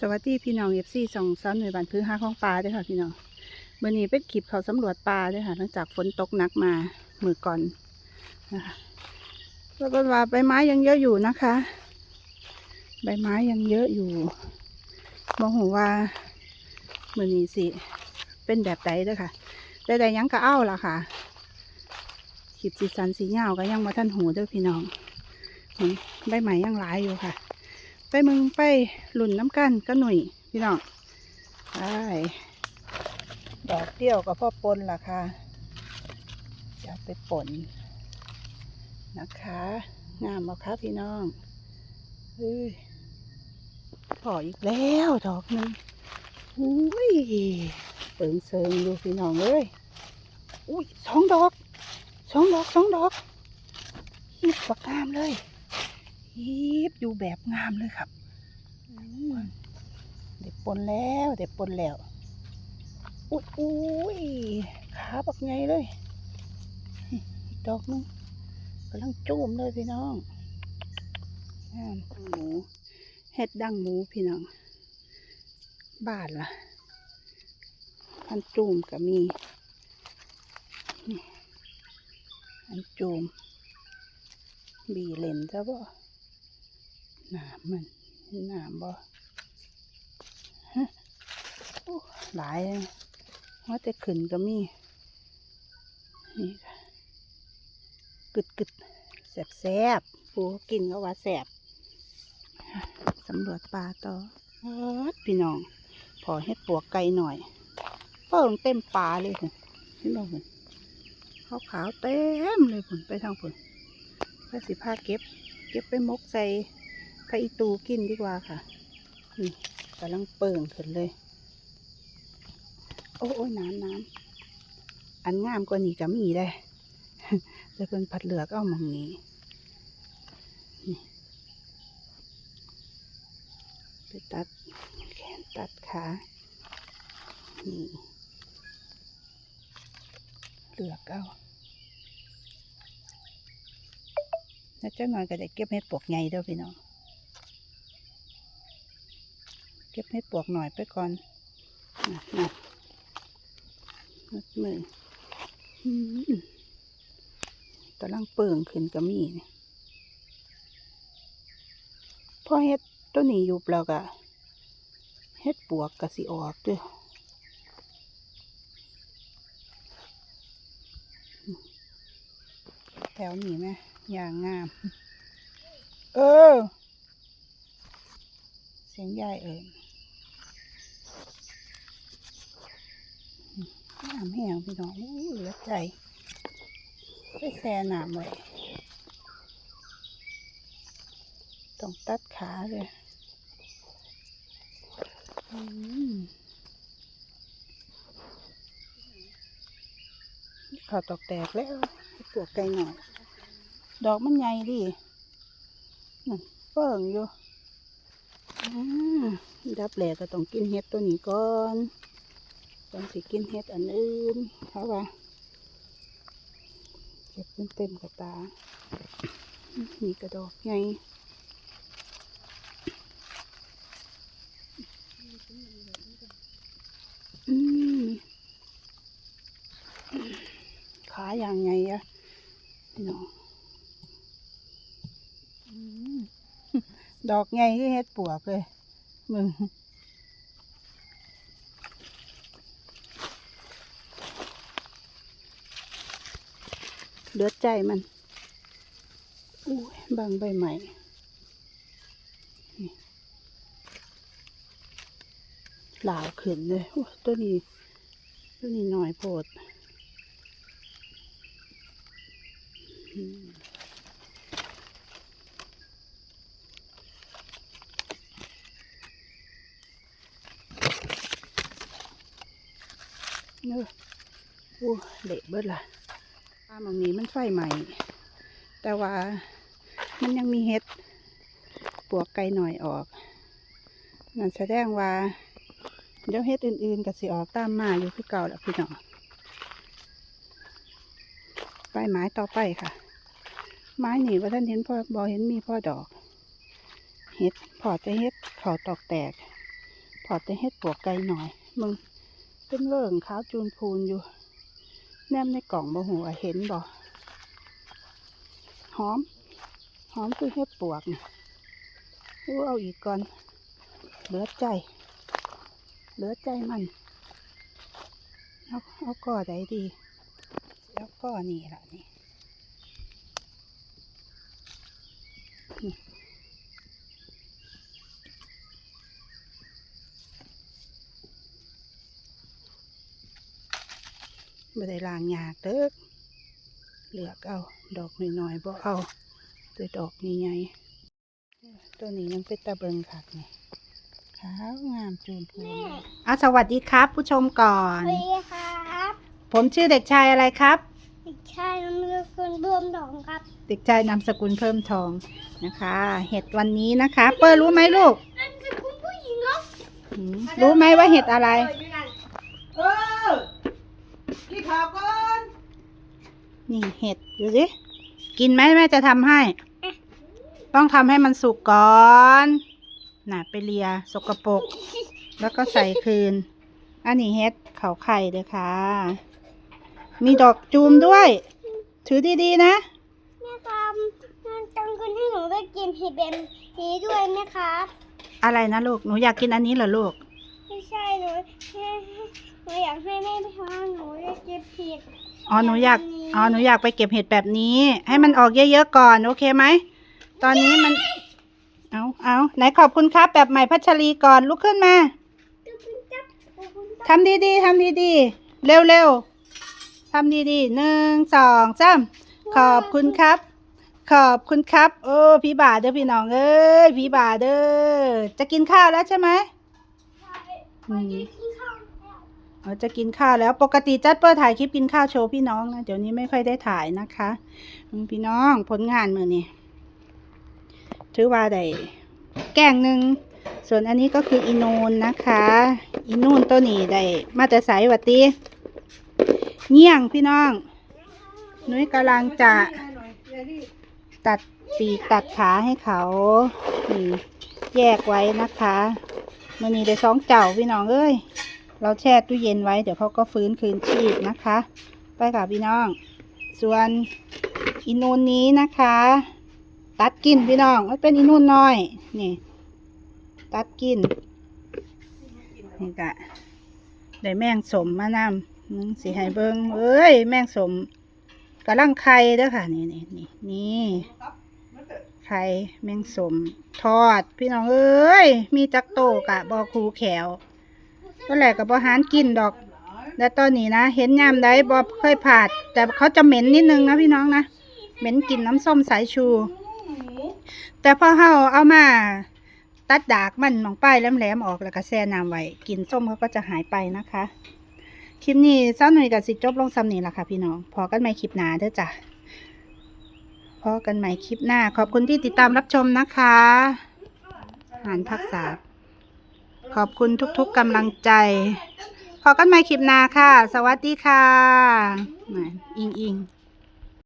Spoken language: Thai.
สวัสดีพี่น้องเอฟซีสองซ้ำหน่วยบานพื้นห้าของปลาด้วยค่ะพี่น้องเมื่อนี้เป็นคลิปเขาสำรวจปลาด้วยค่ะหลังจากฝนตกหนักมามือก่อนนะคะแล้วก็ว่าใบไม้ยังเยอะอยู่นะคะ ใบไม้ยังเยอะอยู่มองหูว่ามื่อนี้สิ เป็นแบบใดด้วยค่ะ แต่ใดยังก็เอ้าล่ะค่ะคลิปสีสันสีเงาก็ยังมาท่านหูเด้วยพี่น้องใบไม้ยังหลายอยู่ค่ะ มึงไปหลุ่นน้ำกันก็หนุ่ยพี่น้องไปดอกเดียวกับพ่อปนล่ะค่ะจะเอาไปปนนะคะ งามบ่คะพี่น้องเฮ้ยพออีกแล้วดอกหนึ่งอุ้ยเปิงเซิงดูพี่น้องเลยอุ้ยสองดอกสองดอกสองดอกยิบบักงามเลย ยิบอยู่แบบงามเลยครับอืมเด็ดปนแล้วเด็ดปนแล้ว อุ้ยอุ้ยขาบักไงเลยนี่อีกดอกหนึงกำลังจุ่มเลยพี่น้องงามหมูเห็ดดังหมูพี่น้อง บาทล่ะอันจุ่มก็มีนี่อันจุ่มบีเลนซะบ่ หนามมันหนามบ่ฮะโอ้หลายเลยว่าแต่ขึ้นก็มี นี่ค่ะกึดกึดแสบแสบปูกินก็ว่าแสบสำรวจปลาต่อพี่น้อง พอเฮ็ดปวกไก่หน่อยเปิ่งเต็มปลาเลยคุณเห็นบ่คุณขาวขาวๆเต็มเลยคุณไปทางคุณไปสิผ้าเก็บ เก็บไปมกใส่ ไก่ตูกินดีกว่าค่ะกำลังเปิ่งขึ้นเลย โอ้โอ้ยน้ำน้ำอันงามกว่านี้ก็มีได้แต่เป็นผัดเหลือกเอามองนี้นี่ไปตัดแขนตัดขานี่เหลือกเอาแล้วเจ้าหน่อยก็ได้เก็บเห็ดปวกใหญ่เด้อพี่น้อง เก็บให้ปวกหน่อยไปก่อนนะนะมัดมือกำลังเปิ่งขึ้นก็มีพอเฮ็ดตัวนี้อยู่แล้วก็เฮ็ดปวกก็สิออกเด้วยแถวนี้ไหมอย่างงาม เออ เสียงยายเอิญ น้ำแห้งพี่น้องเหลือใจไปแช่น้ำไว้ต้องตัดขาเลยอืมข้าวตอกแตกแล้วปวกไก่หน่อย ดอกมันใหญ่ดินั่นเปิ่งอยู่อ่าดับแหลกก็ต้องกินเห็ดตัวนี้ก่อน ต้องสิกินเห็ดอันอื่นเพราะว่าเก็บเต็มเต็มๆกระตามีกระดอกไงอืมขาอย่างไงอะพี่น้องอืมดอกไงที่เฮ็ดปวกเลยมึง เลือดใจมันอุ้ยบางใบใหม่หลาวขึ้นเลยโอ้ยตัวนี้ตัวนี้หน่อยโพดอืมเนอะโอ้เละเบิดละ ปลามองนี้มันไฟใหม่ แต่ว่ามันยังมีเห็ดปวกไก่หน่อยออก นั่นแสดงว่า เดี๋ยวเห็ดอื่นๆก็สิออกตามมาอยู่คือเก่าแล้วพี่น้องไปไม้ต่อไปค่ะ ไม้หนีว่าท่านเห็นพ่อบอเห็นมีพ่อดอก เห็ดพอจะเห็ดเขาตอกแตก พอแต่เฮ็ดปวกไกลหน่อย มึงเป็นเรื่องขาวจูนพูนอยู่ แนมในกล่องบ่หัวเห็นบ่หอม หอมคือเห็ดปวกนี่อู้เอาอีกก่อนเหลือใจ เหลือใจมัน เอาเอาก่อใดดี แล้วก็นี่ละนี่ บ่ได้ล้างยากเด้อเลือกเอา ดอกน้อยๆบ่เอาแต่ดอกใหญ่ๆตัวนี้ยังเป็นตะเบิงคักนี่ขาวงามจูนพูนเลยอะสวัสดีครับ ผู้ชมก่อน สวัสดีครับ ผมชื่อเด็กชายอะไรครับ เด็กชายน้ำเลือคนรวมดองครับ เด็กชายนามสกุลเพิ่มทองนะคะ เห็ดวันนี้นะคะ เปิ้ลรู้ไหมลูกนั่นคือคุณผู้หญิงเนาะหืมรู้ไหมว่าเห็ดอะไร เออพี่ขาวก่อน นี่เห็ดดูสิกินไหมแม่จะทำให้ ต้องทำให้มันสุกก่อนน่ะไปเลียสกปรกแล้วก็ใส่คืน อันนี้เห็ดเขาไข่เลยค่ะ มีดอกจูมด้วย ถือดีๆนะแม่ครับนั่นจังคุณให้หนูได้กินเห็ดแบบนี้ด้วยนะครับอะไรนะลูก หนูอยากกินอันนี้เหรอลูก ไม่ใช่หนูแค่หนูอยากให้แม่ไปทำหนูได้เก็บเห็ด อ๋อหนูอยากอ๋อหนูอยากไปเก็บเห็ดแบบนี้ ให้มันออกเยอะๆก่อน โอเคไหมตอนนี้มัน เอาเอาไหนขอบคุณครับแบบใหม่พัชรีก่อนลุกขึ้นมาทำดีๆทำดีๆเร็วๆทำดีๆหนึ่งสองสามขอบคุณครับ ขอบคุณครับโอ้พี่บ่าเด้อพี่น้องเอ้ยพี่บ่าเด้อจะกินข้าวแล้วใช่ไหม จะกินข้าวแล้วปกติจัดเปิดถ่ายคลิปกินข้าวโชว์พี่น้องนะเดี๋ยวนี้ไม่ค่อยได้ถ่ายนะคะพี่น้องผลงานมือนี่ถือว่าได้แกงหนึ่งส่วนอันนี้ก็คืออีนูนนะคะอีนูนตัวนี้ได้มาแต่ใสวัดตีเงี้ยงพี่น้อง นุ้ยกำลังจะตัดปีกตัดขาให้เขานี่แยกไว้นะคะมันนี้ได้สองเจ้าพี่น้องเอ้ย เราแช่ตู้เย็นไว้เดี๋ยวเขาก็ฟื้นคืนชีพนะคะ ไปค่ะพี่น้อง ส่วนอินูนนี้นะคะ ตัดกินพี่น้องมันเป็นอินูนน้อยนี่ ตัดกินนี่กะได้แมงสมมานำมึงสิให้เบิงเอ้ย แมงสมกำลังไข่เด้อค่ะ นี่นี่นี่นี่ไข่แมงสมทอด พี่น้องเอ้ย มีจักโตกะบอคูแขว ก็แหละกับบหารกินดอกแล้วตอนนี้นะ เห็นยามใดบอเคยผ่าด แต่เขาจะเหม็นนิดนึงนะพี่น้องนะ เหม็นกลิ่นน้ำส้มสายชู แต่พอเฮาเอามาตัดดากมันหนองป้ายแหลมๆออกแล้วก็แช่น้ำไว้กลิ่นส้มเขาก็จะหายไปนะคะ คลิปนี้เจ้าหน่อยกับสิจบลงซ้ำนี้ละค่ะพี่น้อง พอกันใหม่คลิปหน้าเด้อจ้ะ พอกันใหม่คลิปหน้า ขอบคุณที่ติดตามรับชมนะคะหานพักษา ขอบคุณทุกๆกำลังใจ พอกันใหม่คลิปหน้าค่ะ สวัสดีค่ะน่ะอิงอิง